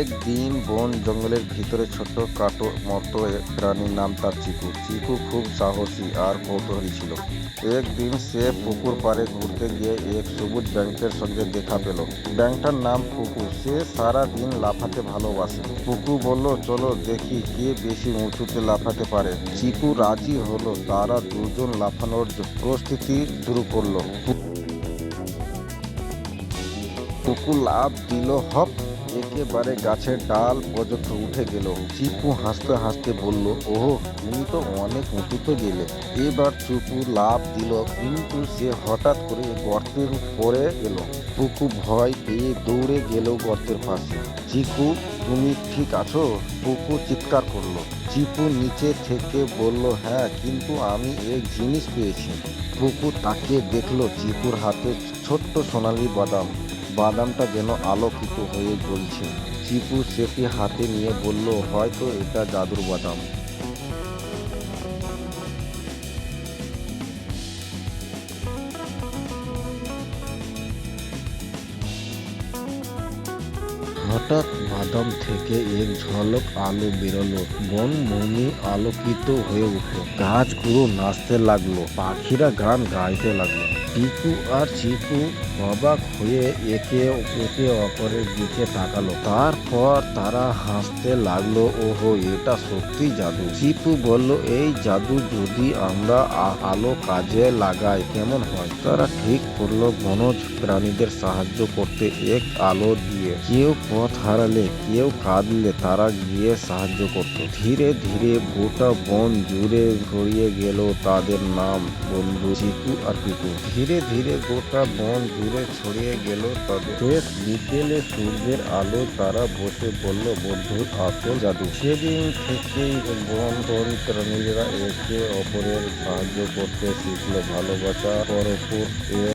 একদিন বন জঙ্গলের ভিতরে ছোট্ট কাটো মতো প্রাণীর নাম তার চিকু। চিকু খুব সাহসী আর কৌতূহলী ছিল। একদিন সে পুকুর পাড়ে ঘুরতে গিয়ে এক সবুজ ব্যাংকের সঙ্গে দেখা পেল। ব্যাংকটার নাম পুকু সে সারা দিন লাফাতে ভালোবাসে। পুকু বলল, চলো দেখি কে বেশি উঁচুতে লাফাতে পারে। চিকু রাজি হলো। তারা দুজন লাফানোর প্রস্তুতি শুরু করল। পুকু লাভ দিল, হপ একেবারে গাছের ডাল পর্যন্ত উঠে গেল। চিকু হাসতে হাসতে বলল, ওহ, তুমি তো অনেক উঁচুতে গেলে। এবার চুপু লাভ দিল, কিন্তু সে হঠাৎ করে গর্তের পড়ে গেল পুকু ভয় পেয়ে দৌড়ে গেল গর্তের পাশে। চিকু তুমি ঠিক আছো? পুকু চিৎকার করল। চিকু নিচে থেকে বলল হ্যাঁ কিন্তু আমি এক জিনিস পেয়েছি। পুকু তাকে দেখল চিকুর হাতে ছোট্ট সোনালি বাদাম। বাদামটা যেন আলোকিত হয়ে জ্বলছে। চিকু সেটি হাতে নিয়ে বলল, হয়তো এটা জাদুর বাদাম। হঠাৎ বাদাম থেকে এক ঝলক আলো বেরোলো। বন মনি আলোকিত হয়ে উঠল। গাছগুলো নাচতে লাগল। পাখিরা গান গাইতে লাগল। টিকু আর চিকু অবাক হয়ে একে একে অপরের দিকে তাকালো। তারপর তারা হাসতে লাগল, ওহো, এটা সত্যি জাদু। চিকু বলল, এই জাদু যদি আমরা আলো কাজে লাগাই, কেমন হয়? তারা ঠিক করল, বনজ প্রাণীদের সাহায্য করতে এক আলো দিয়ে। কেউ পথ হারালে, কেউ কাঁদলে তারা গিয়ে সাহায্য করত। ধীরে ধীরে গোটা বন জুড়ে ছড়িয়ে গেল তাদের নাম বন্ধু চিকু আর পিকু ধীরে ধীরে গোটা বন জুড়ে ছড়িয়ে গেল তবে শেষ বিকেলে সূর্যের আলো তারা বসে বলল বন্ধুর আসল জাদু। সেদিন থেকেই বন বন প্রাণীরা একে অপরের সাহায্য করতে শিখলো। ভালোবাসা পরপুর